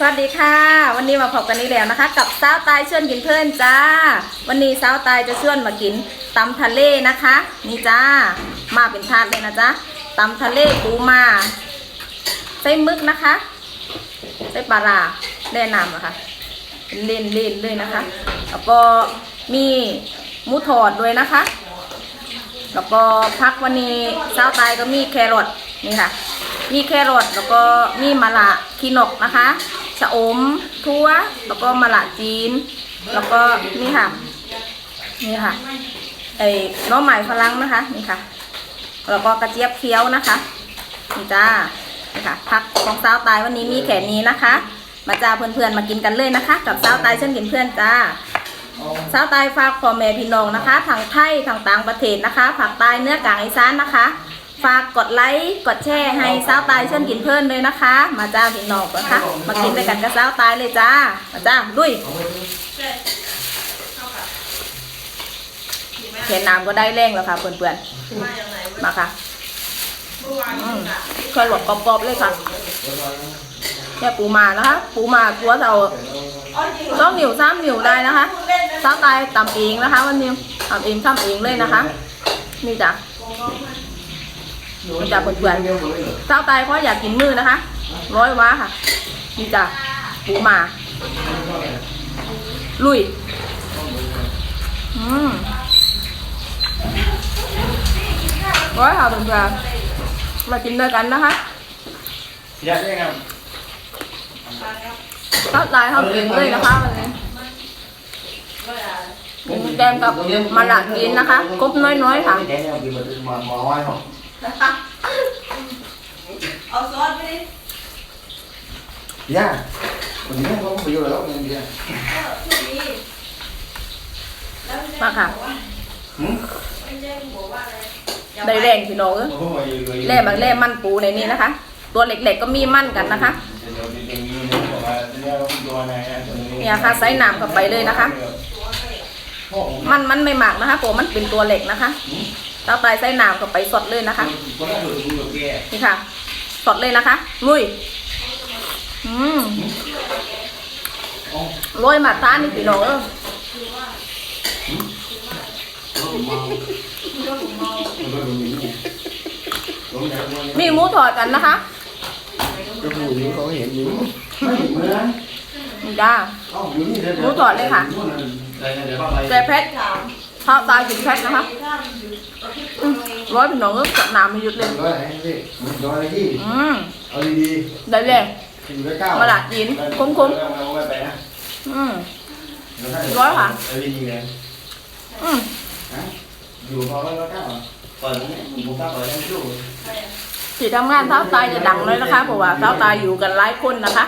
สวัสดีค่ะ วันนี้มาพบกันอีกแล้วนะคะ กับสาวตายชวนกินเพื่อนจ้า วันนี้สาวตายจะชวนมากินตำทะเลนะคะ นี่จ้า มาเป็นทาดเลยนะจ๊ะตำทะเลปูมาใส่มึกนะคะใส่ปลาร้าแล่น้ำนะคะเป็นเล่นเล่นๆเลยนะคะ แล้วก็มีหมูทอดด้วยนะคะ แล้วก็พักวันนี้เช้าตายก็มีแครอทนี่ค่ะมีแครอทแล้วก็มีมะละขีนกนะคะ ชะอมทั่ว แล้วก็มะละจีน แล้วก็นี่ค่ะ นี่ค่ะไอ้น้องใหม่ฝรั่งนะคะ นี่ค่ะ แล้วก็กระเจี๊ยบเคี้ยวนะคะนี่จ้านี่ค่ะพักของเช้าตายวันนี้มีแค่นี้นะคะ มาจ้าเพื่อนๆมากินกันเลยนะคะ กับเช้าตายเช่นกินเพื่อนจ้าสาวตายฝากพ่อแม่พี่น้องนะคะทางไทยทางต่างประเทศนะคะภาคใต้เนื้อกลางอีสานนะคะ ฝากกดไลค์กดแชร์ให้สาวตายเช่นกินเพื่อนเลยนะคะ มาจ้าพี่น้องนะคะมากินด้วยกันกับสาวตายเลยจ้ามาจ้าลุยเห็นน้ำก็ได้แรงแล้วค่ะเพื่อนๆมาค่ะอืมเคยหลดกรอบๆเลยค่ะเนี่ยปูมานะคะ ปูมาตัวเราสองนิ้วสามนิ้วได้นะคะสาวตายตำเองนะคะ วันนี้ทำเองทำเองเลยนะคะ นี่จ้ะ นี่จ้ะเพื่อนๆสาวตายเพราะอยากกินมือนะคะ ร้อยว้าค่ะนี่จ้ะปูมา ลุย อืมร้อยค่ะเพื่อนๆมากินด้วยกันนะคะอยากได้ครับสาตายทำเองเลยนะคะวันนี้มีแกงกับมะระกินนะคะกบน้อยๆค่ะ แกงกินมาหมอไว้หรอเอาซอสไปดิย่าวันนี้เขาไปอยู่แล้วเงินเดือนช่วงนี้แล้วไม่ได้มาค่ะ บอกว่าหืมไม่ได้บอกว่าอะไรอย่าได้ไปแรงพี่น้องเอ้ยเขาไปอยู่เลยแล่บางแล่มันปูในนี้นะคะ ตัวเล็กๆก็มีมั่นกันนะคะ เนี่ยค่ะใส่น้ำเข้าไปเลยนะคะ มันมันไม่หมักนะคะผมมันเป็นตัวเหล็กนะคะเราไปใส่น้ำเข้าไปสดเลยนะคะนี่ค่ะ สดเลยนะคะลุยอืมโรยหมาท้านี่พี่น้องเอ้ยมีหมูทอดกันนะคะก็ผู้หญิงเขาเห็นอยู่นี่จ้าแต่เพชร ข้าวตายกินเพชรนะคะถ้ามันอยู่ประเทศอืมร้อยพี่น้องเอ้ยกับน้ำไม่หยุดเลยร้อยไหนสิมันร้อยที่อืมเอาดีได้เลยๆถึงร้อยเก้ามาละยินคุ้มๆอืมร้อยค่ะเอาดีๆเลยอืมอยู่พอร้อยเก้าเปิดนี้ผมตั้งเปิดให้ดูที่ทำงานเท้าตายจะดังเลยนะคะเพราะว่าเท้าตายอยู่กันหลายคนนะคะ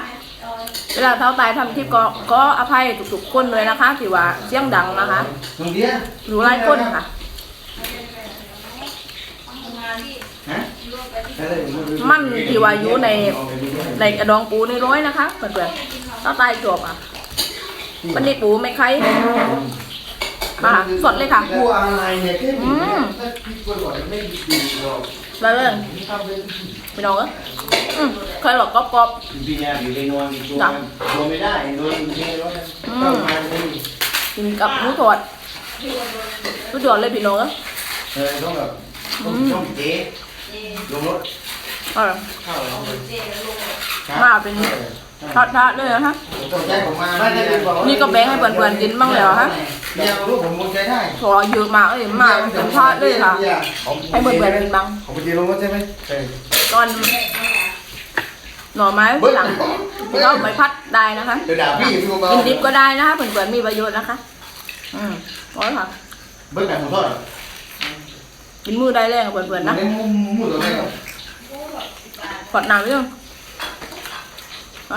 เวลาเท้าตายทำคลิปก็ก็อภัยทุกๆคนเลยนะคะที่ว่าเสียงดังนะคะตรงเนี้ยอยู่หลายคนค่ะทำงานที่ฮะมันที่ว่าอยู่ในในกระดองปูในร้อยนะคะเพื่อนๆเท้าตายจบอะวันนี้ปูไม่ใครมา ค่ะสดเลยค่ะ กลัวอะไรเนี่ยแค่อืม ถ้าพี่กลัวก่อนไม่ดีหรอกแล้วเรื่องทำเป็นพี่น้องเอ้ยอืมเคยหลอกกรอบ พี่ยาอยู่ในนอนตัวตัวไม่ได้โดนเทรถต้องมาเลยๆกินกับหมูทอดสุดยอดเลยพี่น้องเอ้ยเออต้องแบบต้องต้องเจ๊ลงรถเออเข้าเลยเจแล้วลงเลยมาเป็น ทอดทะเลยนะคะต้องใจผมมานี่ก็แบ่งให้เพื่อนๆกินบ้างเลยเหรอฮะเนี่ยรู้ผมมุนใจได้ขอเยอะมากเลยมาเป็นทอดเลยค่ะ ให้เพื่อนๆกินบ้างผมไปเจลงรถใช่ไหมใช่ตอนหน่อไม้ฝรั่งก็ใบพัดได้นะคะเดี๋ยวด่าพี่พี่เบากินดิบก็ได้นะคะเพื่อนๆมีประโยชน์นะคะ อืมร้อยค่ะเบิ้ลแบบผมทอดกินมือได้แรงกับเพื่อนๆนะในมุมมุมตัวไหนครับกดน้ำเรื่อง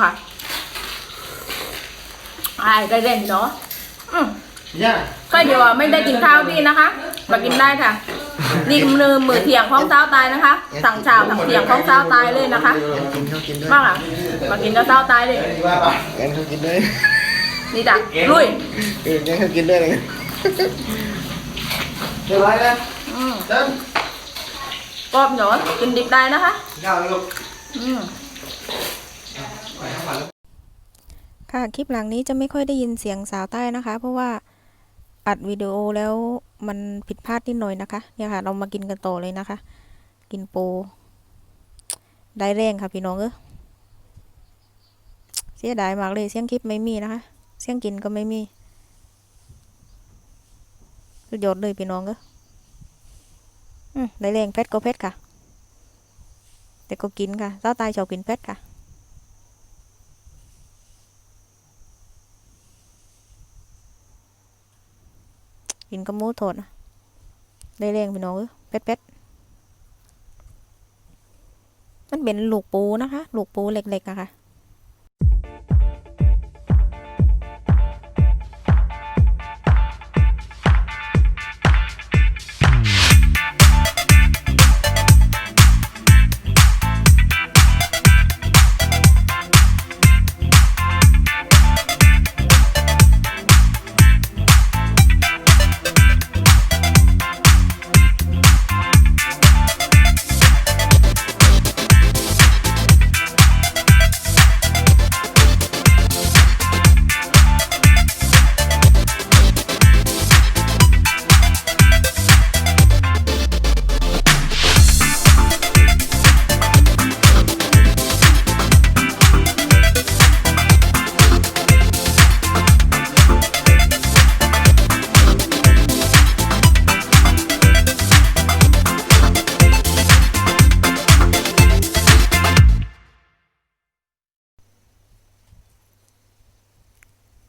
ค่ะไอ้ได้แรงเนาะอืมย่าใครเดี๋ยวว่าไม่ได้กินข้าวพี่นะคะ มากินได้ค่ะ นี่มือมือเที่ยงของเช้าตายนะคะ สั่งเช้าสั่งเที่ยงของเช้าตายเลยนะคะกินเขากินด้วยมากอะมากินกับเช้าตายเลยดีว่าป่ะงั้นเขากินด้วยนี่จ้ะลุยเอองั้นเขากินด้วยเลยเรียบร้อยแล้วอืมเติ้ลกรอบเหนียวกินดิบได้นะคะข้าวลูกอืม ค่ะคลิปหลังนี้จะไม่ค่อยได้ยินเสียงสาวใต้นะคะ เพราะว่าอัดวิดีโอแล้วมันผิดพลาดนิดหน่อยนะคะ เนี่ยค่ะ เรามากินกันต่อเลยนะคะ กินโป ได้แรงค่ะพี่น้องเออเสียดายมากเลยเสียงคลิปไม่มีนะคะ เสียงกินก็ไม่มีสุดยอดเลยพี่น้องเออได้แรงเพชรก็เพชรค่ะ แต่ก็กินค่ะเจ้าตายชอบกินเพชรค่ะ กินกับหมูทอดนะได้แรงพี่น้องเออเป็ดเป็ดมันเป็นลูกปูนะคะ ลูกปูเล็กๆอะค่ะ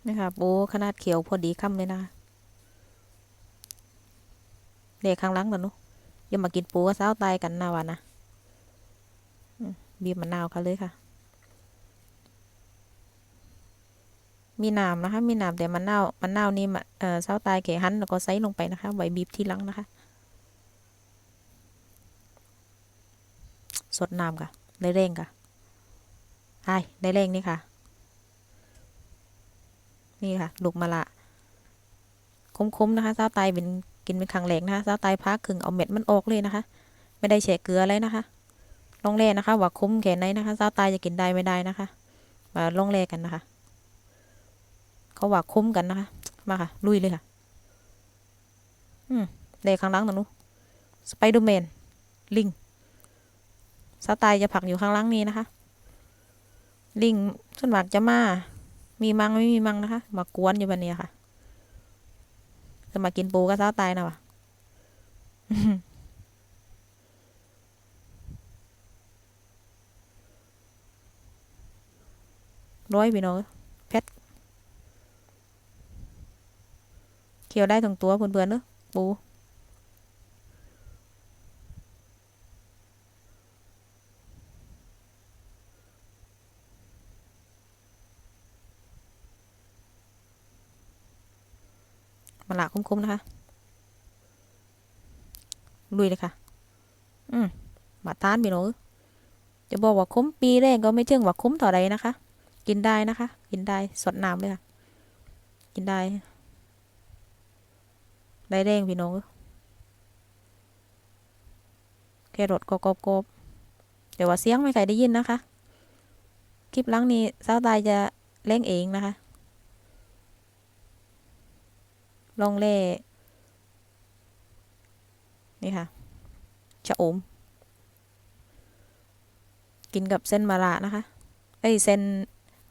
นี่ค่ะปูขนาดเขียวพอดีคำเลยนะคะเด็กข้างหลังตัวนู้อย่ามากินปูกับสาตายกันนะวะนะบีบมะนาวค่ะเลยค่ะ มีน้ำนะคะ มีน้ำแต่มะนาวมะนาวนี่มะเอ่อสาตายแกะหั่นแล้วก็ใส่ลงไปนะคะไว้บีบทีหลังนะคะ สดน้ำค่ะ ได้เร่งค่ะไอ้ได้เร่งนี่ค่ะ นี่ค่ะ ลูกมะละคุ้มๆนะคะเจ้าไตายเป็นกินเป็นครั้งแรกนะคะเจ้าไตายพักครึ่งเอาเม็ดมันออกเลยนะคะ ไม่ได้แฉะเกลือเลยนะคะลองแล่นะคะว่าคุ้มแค่ไหนนะคะเจ้าไตายจะกินได้ไม่ได้นะคะมาลองแล่กันนะคะ เขาว่าคุ้มกันนะคะ มาค่ะ ลุยเลยค่ะ อืมเด็กข้างล่างตรงนู้นสไปเดอร์แมนลิงเจ้าไตายจะผักอยู่ข้างล่างนี้นะคะ ลิงส่วนมากจะมา มีมังไม่มีมังนะคะ มากวนอยู่บันนี้ค่ะจะมากินปูก็ซ้าตายนะวะร้อยพี่น้องเพชรเคี่ยวได้ทั้งตัวเพื่อนๆเนอะปู มะละคุ้มๆนะคะ ลุยเลยค่ะ อืมมาทานพี่น้องจะบอกว่าคุ้มปีแรกก็ไม่เชิงว่าคุ้มต่อใดนะคะ กินได้นะคะ กินได้สดน้ำเลยค่ะ กินได้ ได้แดงพี่น้องแครอทก็กรอบๆแต่ว่าเสียงไม่ใครได้ยินนะคะ คลิปหลังนี้สาวตายจะเล่งเองนะคะ ลองเล่นี่ค่ะชะอม กินกับเส้นมะระนะคะ เอ้ยเส้น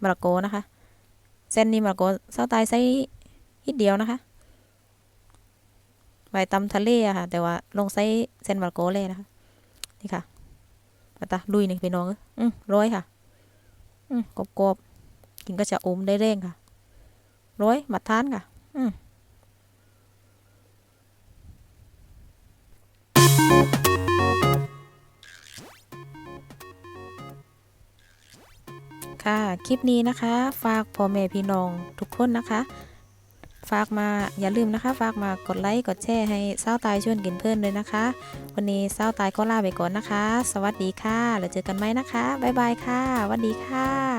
มะละโกนะคะ เส้นนี้มะละโกเศร้าตายใส่นิดเดียวนะคะไว้ตำทะเลอะค่ะ แต่ว่าลงใส่เส้นมะละโกเลยนะคะ นี่ค่ะมาตาลุยนี่พี่น้องอืมร้อยค่ะ อืมกรอบๆกินก็จะอมได้เร่งค่ะ ร้อยมาทานค่ะ อืม ค่ะ คลิปนี้นะคะ ฝากพ่อแม่พี่น้องทุกคนนะคะ ฝากมาอย่าลืมนะคะ ฝากมากดไลค์กดแชร์ให้เศร้าตายชวนกินเพื่อนเลยนะคะ วันนี้เศร้าตายก็ลาไปก่อนนะคะ สวัสดีค่ะ แล้วเจอกันไหมนะคะบ๊ายบายค่ะสวัสดีค่ะ